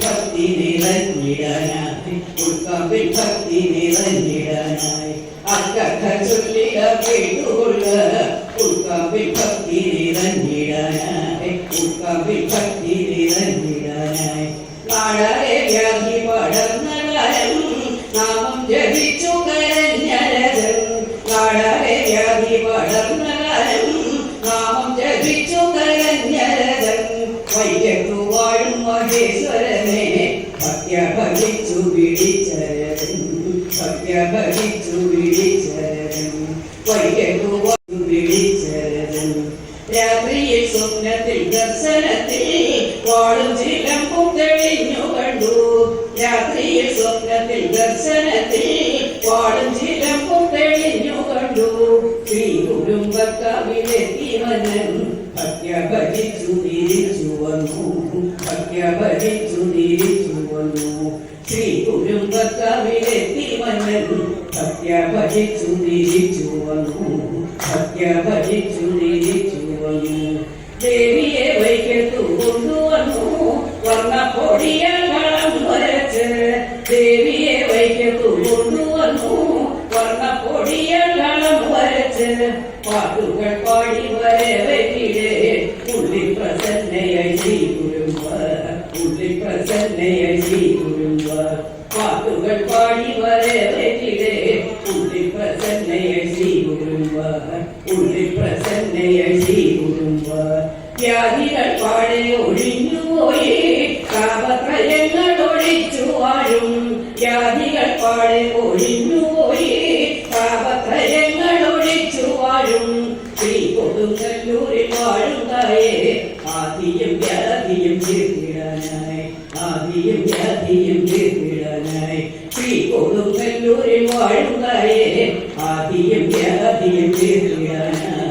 ഭക്തി നിറഞ്ഞിടാനായി ഉൾക്കാമ്പിൽ ഭക്തി നിറഞ്ഞിടാനായി അക്കക്ക ചൊല്ലിട കേട്ടുകൊള്ള ഉൾക്കാമ്പിൽ ഭക്തി നാടാരെ വ്യാധി പടർന്ന കാലം നാമം ജപിച്ചു കരഞ്ഞരതൻ നാടാരെ വ്യാധി പടർന്ന കാലം നാമം ജപിച്ചു കരഞ്ഞരതൻ വൈകത്തു വാഴും മഹേശ്വരനെ വിളിച്ചരൻ ഭക്യ ഭജിച്ചു വാഴും വിളിച്ചരൻ രാത്രിയിൽ സ്വപ്നത്തിൽ ദർശനത്തിൽ വാളും ചിലമ്പും തെളിഞ്ഞു കണ്ടു. രാത്രിയിൽ സ്വപ്നത്തിൽ ദർശനത്തിൽ വാളും ചിലമ്പും തെളിഞ്ഞു കണ്ടു. ശ്രീ കുടുംബക്കവിലെത്തി വനൻ ഭക്യ ഭജിച്ചു തിരിച്ചു വന്നു. ഭക്യ ഭജിച്ചു തിരിച്ചു വന്നു. ശ്രീ കുടുംബക്കവിലെത്തി വനൻ ഭക്യ ഭജിച്ചു തിരിച്ചു വന്നു. ഭക്യ ದೇವಿಯೇ ವೈದ್ಯರು ಉಣ್ಣುವನು ವರ್ಣ பொடியெல்லாம் வரச்ச பாட்டுகள் பாடி வரவைக்கிடே உள்ளி பிரசன்னையை செய்யுருவார் உள்ளி பிரசன்னையை செய்யுருவார் பாட்டுகள் பாடி வரவைக்கிடே உள்ளி பிரசன்னையை செய்யுருவார் உள்ளி பிரசன்னையை செய்யுருவார் தியாகிகள் பாடே ஒழிந்து போயே പാടെ ഒഴിഞ്ഞുപോയി പാപത്രയങ്ങൾ ഒഴിച്ചു വാഴും. ശ്രീ കൊടുങ്ങല്ലൂരിൽ വാഴുന്നവയെ ആദിയും വ്യാധിയും തീർത്തിടാനായി ആദിയും വ്യാധിയും തീർത്തിടാനായി ശ്രീ കൊടുങ്ങല്ലൂരിൽ വാഴുന്നവയെ ആദിയും വ്യാധിയും തീർത്തിടാനായി